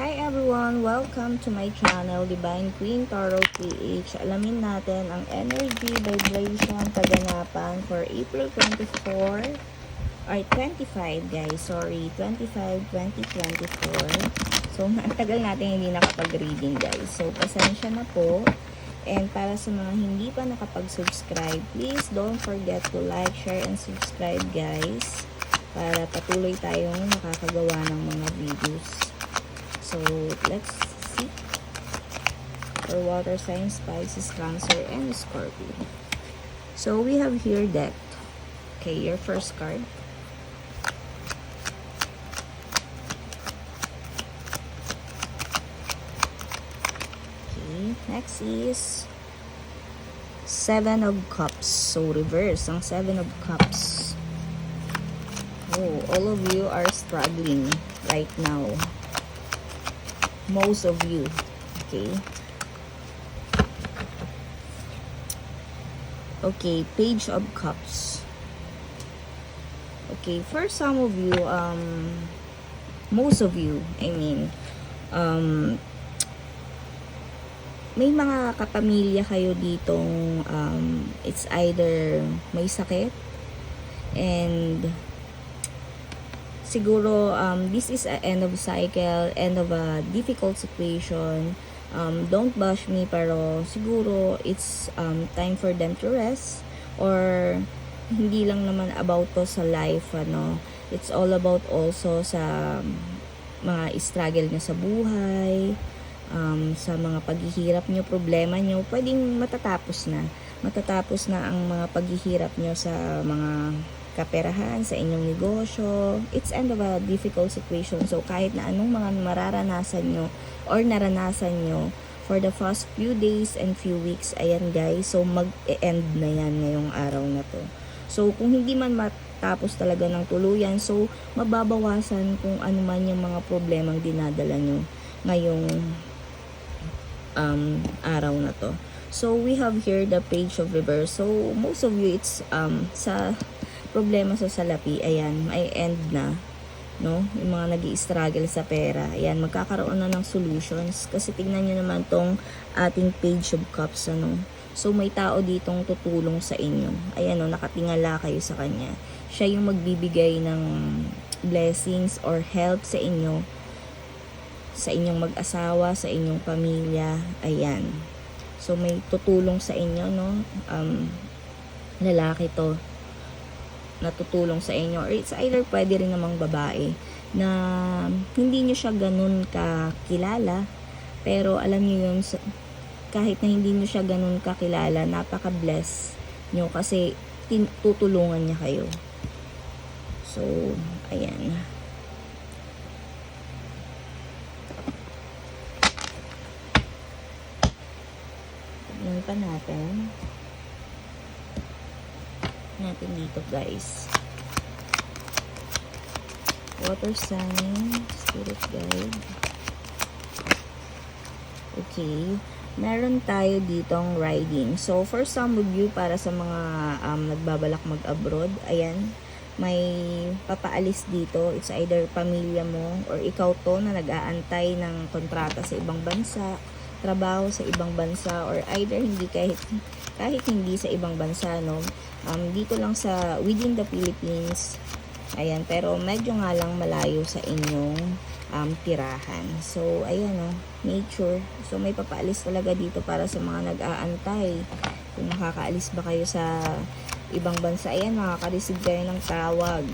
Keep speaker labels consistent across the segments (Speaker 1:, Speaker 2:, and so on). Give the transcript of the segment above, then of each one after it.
Speaker 1: Hi everyone! Welcome to my channel, Divine Queen Tarot PH. Alamin natin ang energy, vibration, kaganapan for April 24 or 25 guys. Sorry, 25, 2024. So, ang tagal natin hindi nakapag-reading guys. So, pasensya na po. And para sa mga hindi pa nakapag-subscribe, please don't forget to like, share, and subscribe guys. Para patuloy tayong nakakagawa ng mga videos. So, let's see. For water signs, Pisces, Cancer, and Scorpio. So, we have here deck. Okay, your first card. Okay, next is Seven of Cups. So, reverse ang Seven of Cups. Oh, all of you are struggling right now most of you. Okay. Okay page of cups. Okay for some of you um most of you i mean um may mga kapamilya kayo ditong um, it's either may sakit and siguro um, this is a end of cycle, end of a difficult situation. Um, don't bash me pero siguro it's um, time for them to rest. Or hindi lang naman about to sa life ano. It's all about also sa mga struggle nyo sa buhay um, sa mga paghihirap nyo problema nyo pwedeng matatapos na. Matatapos na ang mga paghihirap nyo sa mga kaperahan sa inyong negosyo. It's end of a difficult situation. So, kahit na anong mga mararanasan nyo or naranasan nyo for the first few days and few weeks, ayan guys, so mag-end na yan ngayong araw na to. So, kung hindi man matapos talaga ng tuluyan, so mababawasan kung ano man yung mga problemang dinadala nyo ngayong um, araw na to. So, we have here the page of reverse. So, most of you, it's um, sa problema sa salapi, ayan, may end na. No? Yung mga nag struggle sa pera. Ayan, magkakaroon na ng solutions. Kasi tignan nyo naman tong ating page of cups, ano. So, may tao ditong tutulong sa inyo. Ayan, no, nakatingala kayo sa kanya. Siya yung magbibigay ng blessings or help sa inyo sa inyong mag-asawa, sa inyong pamilya. Ayan. So, may tutulong sa inyo, no? Um, lalaki to natutulong sa inyo or it's either pwede rin namang babae na hindi nyo siya ganun kakilala. Pero alam nyo yun kahit na hindi nyo siya ganun kakilala napaka-bless nyo kasi tutulungan niya kayo. So ayan. Tignan pa natin natin dito guys. Water sign spirit guide. Okay. Meron tayo ditong riding. So for some of you para sa mga um, nagbabalak mag abroad ayan may papaalis dito. It's either pamilya mo or ikaw to na nag-aantay ng kontrata sa ibang bansa trabaho sa ibang bansa or either hindi kahit kahit hindi sa ibang bansa no um, dito lang sa within the Philippines ayan pero medyo nga lang malayo sa inyong um, tirahan. So ayan o nature. So may papaalis talaga dito para sa mga nag-aantay. Kung makakaalis ba kayo sa ibang bansa ayan makaka-receive kayo ng tawag.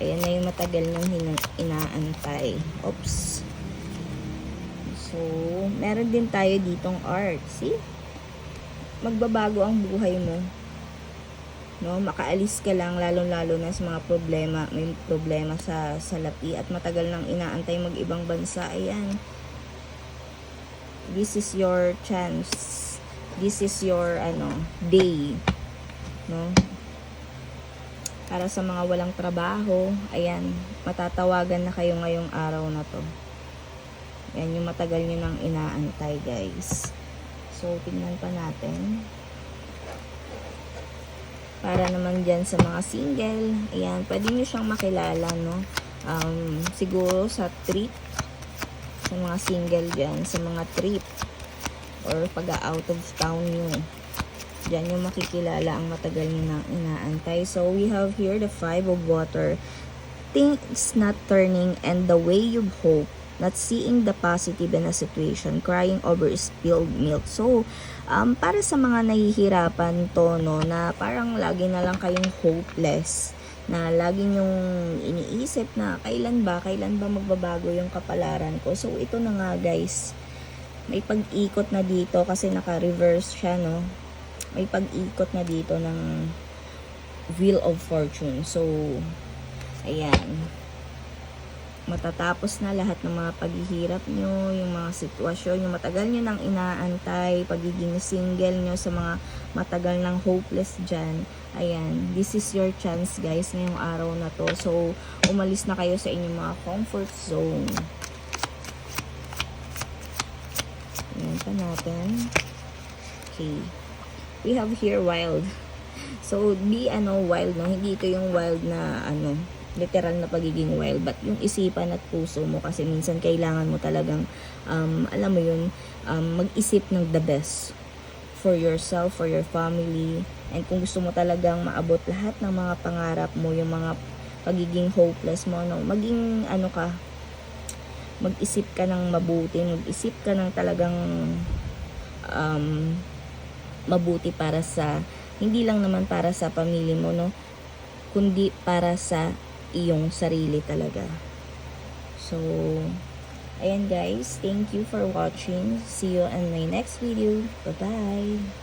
Speaker 1: Ayan na yung matagal nang inaantay. Oops. So meron din tayo ditong art. See magbabago ang buhay mo. No makaalis ka lang lalong lalo na sa mga problema may problema sa salapi at matagal nang inaantay mag ibang bansa. Ayan. This is your chance. This is your ano day. No? Para sa mga walang trabaho ayan matatawagan na kayo ngayong araw na to. Yan yung matagal nyo nang inaantay guys so tingnan pa natin para naman dyan sa mga single ayan, pwede nyo siyang makilala no um, siguro sa trip sa mga single dyan, sa mga trip or pag out of town nyo. Diyan yung makikilala ang matagal nyo nang inaantay. So, we have here the five of water. Things not turning and the way you hope. Not seeing the positive in a situation. Crying over spilled milk. So, um, para sa mga nahihirapan to, no, na parang lagi na lang kayong hopeless na lagi yung iniisip na kailan ba, kailan ba magbabago yung kapalaran ko. So, ito na nga guys, may pag-ikot na dito kasi naka-reverse siya, no? May pag-ikot na dito ng Wheel of Fortune. So, ayan. Matatapos na lahat ng mga paghihirap nyo, yung mga sitwasyon, yung matagal nyo nang inaantay, pagiging single nyo sa mga matagal ng hopeless dyan. Ayan, this is your chance guys ngayong araw na to. So, umalis na kayo sa inyong mga comfort zone. Ayan pa natin. Okay. We have here wild. So, be ano, wild, no? Hindi ito yung wild na, ano, literal na pagiging wild, but yung isipan at puso mo kasi minsan kailangan mo talagang, um, alam mo yun, um, mag-isip ng the best for yourself, for your family, and kung gusto mo talagang maabot lahat ng mga pangarap mo, yung mga pagiging hopeless mo, no, maging, ano ka, mag-isip ka ng mabuti, mag-isip ka ng talagang um, mabuti para sa hindi lang naman para sa pamilya mo no kundi para sa iyong sarili talaga. So ayan guys. Thank you for watching. See you in my next video. Bye bye